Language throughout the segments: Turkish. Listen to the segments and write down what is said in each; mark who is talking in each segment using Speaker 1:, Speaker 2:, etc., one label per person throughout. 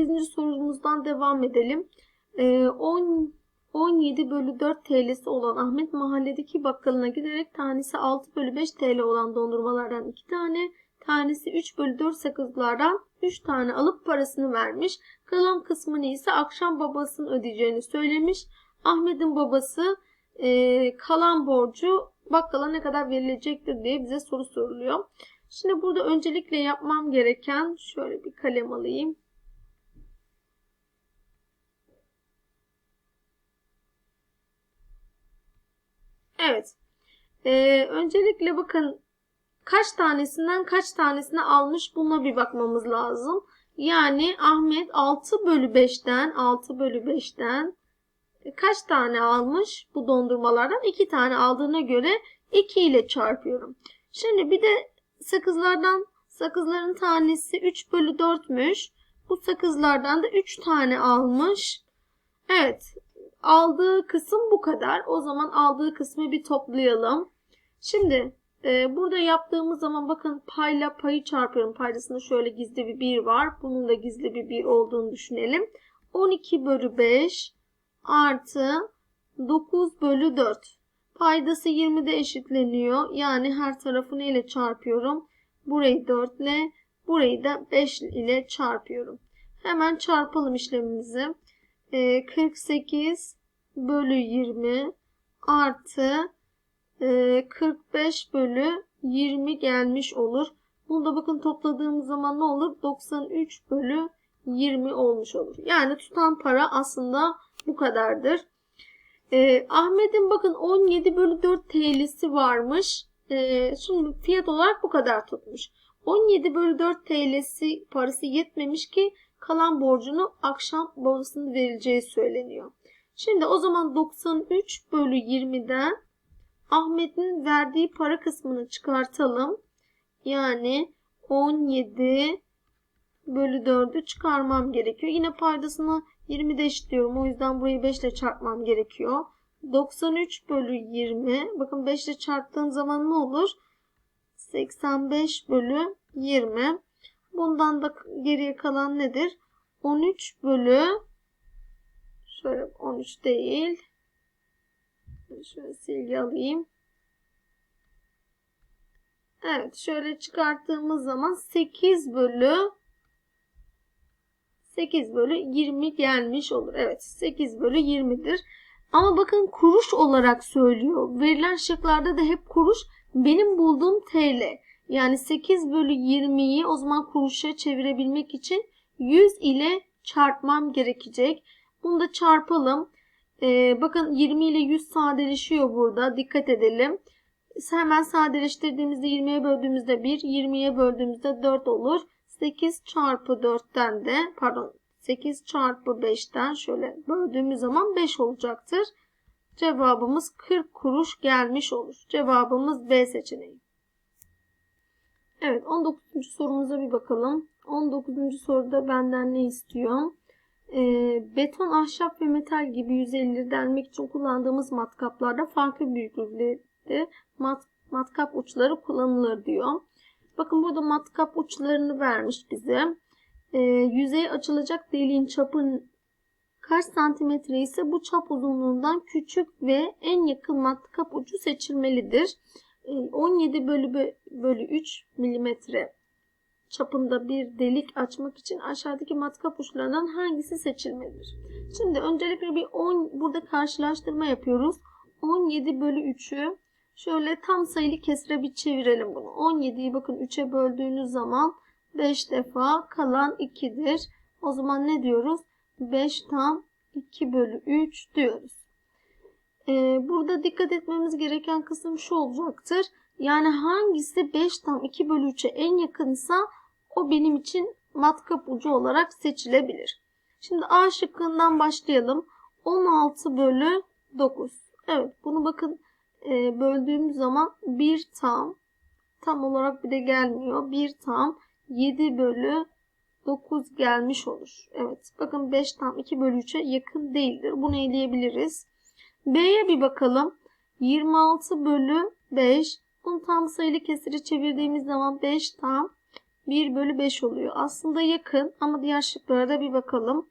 Speaker 1: 18. sorumuzdan devam edelim. Ee, 10 17 bölü 4 TL'si olan Ahmet mahalledeki bakkalına giderek tanesi 6 bölü 5 TL olan dondurmalardan 2 tane, tanesi 3 bölü 4 sakızlardan 3 tane alıp parasını vermiş. Kalan kısmını ise akşam babasının ödeyeceğini söylemiş. Ahmet'in babası e, kalan borcu bakkala ne kadar verilecektir diye bize soru soruluyor. Şimdi burada öncelikle yapmam gereken şöyle bir kalem alayım. Evet. Ee, öncelikle bakın kaç tanesinden kaç tanesini almış buna bir bakmamız lazım. Yani Ahmet 6 bölü 5'ten 6 bölü 5'ten kaç tane almış bu dondurmalardan? 2 tane aldığına göre 2 ile çarpıyorum. Şimdi bir de sakızlardan sakızların tanesi 3 bölü 4'müş. Bu sakızlardan da 3 tane almış. Evet aldığı kısım bu kadar. O zaman aldığı kısmı bir toplayalım. Şimdi e, burada yaptığımız zaman bakın payla payı çarpıyorum. Paydasında şöyle gizli bir 1 var. Bunun da gizli bir 1 olduğunu düşünelim. 12 bölü 5 artı 9 bölü 4. Paydası 20'de eşitleniyor. Yani her tarafı neyle çarpıyorum? Burayı 4 ile, burayı da 5 ile çarpıyorum. Hemen çarpalım işlemimizi. 48 ee, bölü 20 artı 45 e, bölü 20 gelmiş olur. Bunu da bakın topladığımız zaman ne olur? 93 bölü 20 olmuş olur. Yani tutan para aslında bu kadardır. Ee, Ahmet'in bakın 17 bölü 4 TL'si varmış. Ee, şimdi fiyat olarak bu kadar tutmuş. 17 bölü 4 TL'si parası yetmemiş ki kalan borcunu akşam babasının verileceği söyleniyor. Şimdi o zaman 93 bölü 20'den Ahmet'in verdiği para kısmını çıkartalım. Yani 17 bölü 4'ü çıkarmam gerekiyor. Yine paydasını 20'de eşitliyorum. O yüzden burayı 5 ile çarpmam gerekiyor. 93 bölü 20. Bakın 5 ile çarptığım zaman ne olur? 85 bölü 20. Bundan da geriye kalan nedir? 13 bölü şöyle 13 değil. Şöyle silgi alayım. Evet şöyle çıkarttığımız zaman 8 bölü 8 bölü 20 gelmiş olur. Evet 8 bölü 20'dir. Ama bakın kuruş olarak söylüyor. Verilen şıklarda da hep kuruş. Benim bulduğum TL. Yani 8 bölü 20'yi o zaman kuruşa çevirebilmek için 100 ile çarpmam gerekecek. Bunu da çarpalım. Ee, bakın 20 ile 100 sadeleşiyor burada. Dikkat edelim. Hemen sadeleştirdiğimizde 20'ye böldüğümüzde 1, 20'ye böldüğümüzde 4 olur. 8 çarpı 4'ten de pardon 8 çarpı 5'ten şöyle böldüğümüz zaman 5 olacaktır. Cevabımız 40 kuruş gelmiş olur. Cevabımız B seçeneği. Evet 19. sorumuza bir bakalım. 19. soruda benden ne istiyor? E, beton, ahşap ve metal gibi yüzeyleri delmek için kullandığımız matkaplarda farklı büyüklükte mat, matkap uçları kullanılır diyor. Bakın burada matkap uçlarını vermiş bize. E, yüzey açılacak deliğin çapı kaç santimetre ise bu çap uzunluğundan küçük ve en yakın matkap ucu seçilmelidir. 17 ee, bölü, bölü 3 milimetre çapında bir delik açmak için aşağıdaki matkap uçlarından hangisi seçilmelidir? Şimdi öncelikle bir 10 burada karşılaştırma yapıyoruz. 17 bölü 3'ü şöyle tam sayılı kesre bir çevirelim bunu. 17'yi bakın 3'e böldüğünüz zaman 5 defa kalan 2'dir. O zaman ne diyoruz? 5 tam 2 bölü 3 diyoruz. Ee, burada dikkat etmemiz gereken kısım şu olacaktır. Yani hangisi 5 tam 2 bölü 3'e en yakınsa o benim için matkap ucu olarak seçilebilir. Şimdi A şıkkından başlayalım. 16 bölü 9. Evet bunu bakın e, böldüğümüz zaman 1 tam tam olarak bir de gelmiyor. 1 tam 7 bölü 9 gelmiş olur. Evet bakın 5 tam 2 bölü 3'e yakın değildir. Bunu eleyebiliriz. B'ye bir bakalım. 26 bölü 5. Bunu tam sayılı kesiri çevirdiğimiz zaman 5 tam 1 bölü 5 oluyor. Aslında yakın ama diğer şıklara da bir bakalım.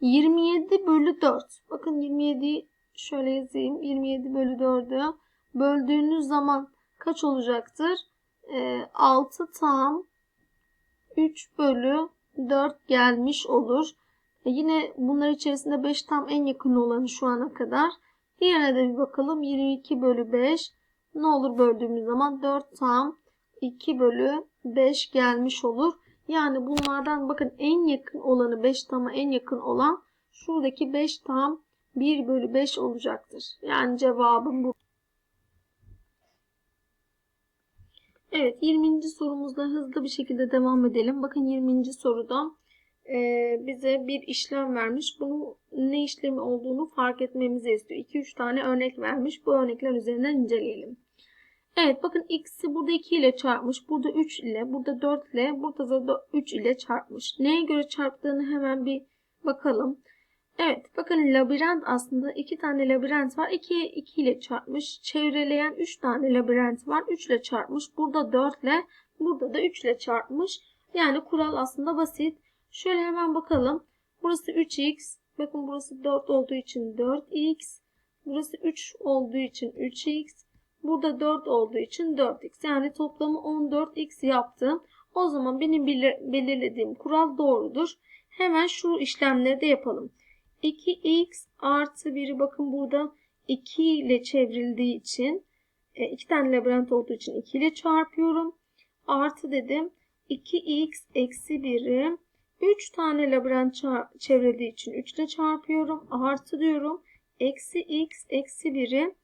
Speaker 1: 27 bölü 4. Bakın 27'yi şöyle yazayım. 27 bölü 4'ü böldüğünüz zaman kaç olacaktır? Ee, 6 tam 3 bölü 4 gelmiş olur. E yine bunlar içerisinde 5 tam en yakın olanı şu ana kadar. Diğerine de bir bakalım. 22 bölü 5 ne olur böldüğümüz zaman 4 tam 2 bölü 5 gelmiş olur. Yani bunlardan bakın en yakın olanı 5 tama en yakın olan şuradaki 5 tam 1 bölü 5 olacaktır. Yani cevabım bu. Evet 20. sorumuzda hızlı bir şekilde devam edelim. Bakın 20. soruda e, bize bir işlem vermiş. Bunu ne işlemi olduğunu fark etmemizi istiyor. 2-3 tane örnek vermiş. Bu örnekler üzerinden inceleyelim. Evet bakın x'i burada 2 ile çarpmış. Burada 3 ile, burada 4 ile, burada da 3 ile çarpmış. Neye göre çarptığını hemen bir bakalım. Evet bakın labirent aslında 2 tane labirent var. 2'ye 2 ile çarpmış. Çevreleyen 3 tane labirent var. 3 ile çarpmış. Burada 4 ile, burada da 3 ile çarpmış. Yani kural aslında basit. Şöyle hemen bakalım. Burası 3x. Bakın burası 4 olduğu için 4x. Burası 3 olduğu için 3x. Burada 4 olduğu için 4x. Yani toplamı 14x yaptım. O zaman benim belirlediğim kural doğrudur. Hemen şu işlemleri de yapalım. 2x artı 1'i bakın burada 2 ile çevrildiği için 2 tane labirent olduğu için 2 ile çarpıyorum. Artı dedim 2x eksi 1'i 3 tane labirent çevrildiği için 3 ile çarpıyorum. Artı diyorum. Eksi x eksi 1'i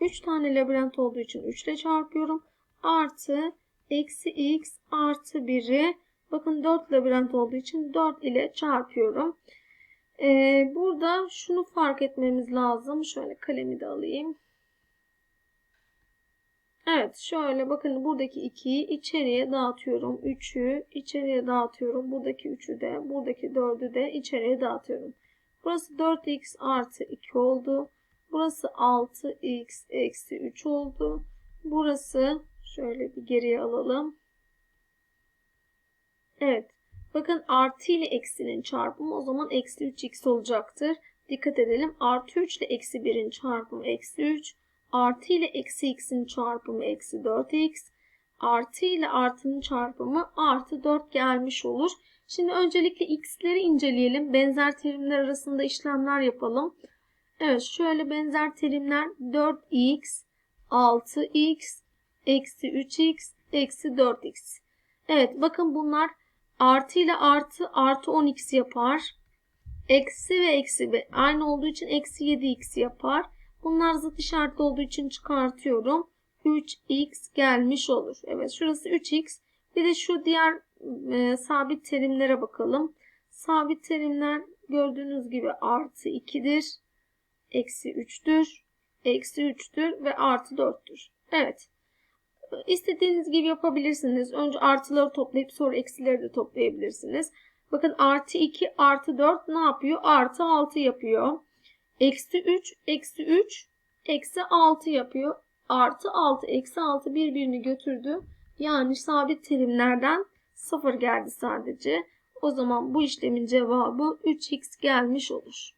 Speaker 1: 3 tane labirent olduğu için 3 ile çarpıyorum. Artı eksi x artı 1'i bakın 4 labirent olduğu için 4 ile çarpıyorum. Ee, burada şunu fark etmemiz lazım. Şöyle kalemi de alayım. Evet şöyle bakın buradaki 2'yi içeriye dağıtıyorum. 3'ü içeriye dağıtıyorum. Buradaki 3'ü de buradaki 4'ü de içeriye dağıtıyorum. Burası 4x artı 2 oldu. Burası 6x eksi 3 oldu. Burası şöyle bir geriye alalım. Evet. Bakın artı ile eksinin çarpımı o zaman eksi 3x olacaktır. Dikkat edelim. Artı 3 ile eksi 1'in çarpımı eksi 3. Artı ile eksi x'in çarpımı eksi 4x. Artı ile artının çarpımı artı 4 gelmiş olur. Şimdi öncelikle x'leri inceleyelim. Benzer terimler arasında işlemler yapalım. Evet şöyle benzer terimler 4x, 6x, eksi 3x, eksi 4x. Evet bakın bunlar artı ile artı artı 10x yapar. Eksi ve eksi aynı olduğu için eksi 7x yapar. Bunlar zıt işaretli olduğu için çıkartıyorum. 3x gelmiş olur. Evet şurası 3x. Bir de şu diğer e, sabit terimlere bakalım. Sabit terimler gördüğünüz gibi artı 2'dir. Eksi 3'tür. Eksi 3'tür ve artı 4'tür. Evet. İstediğiniz gibi yapabilirsiniz. Önce artıları toplayıp sonra eksileri de toplayabilirsiniz. Bakın artı 2 artı 4 ne yapıyor? Artı 6 yapıyor. Eksi 3, eksi 3, eksi 6 yapıyor. Artı 6, eksi 6 birbirini götürdü. Yani sabit terimlerden 0 geldi sadece. O zaman bu işlemin cevabı 3x gelmiş olur.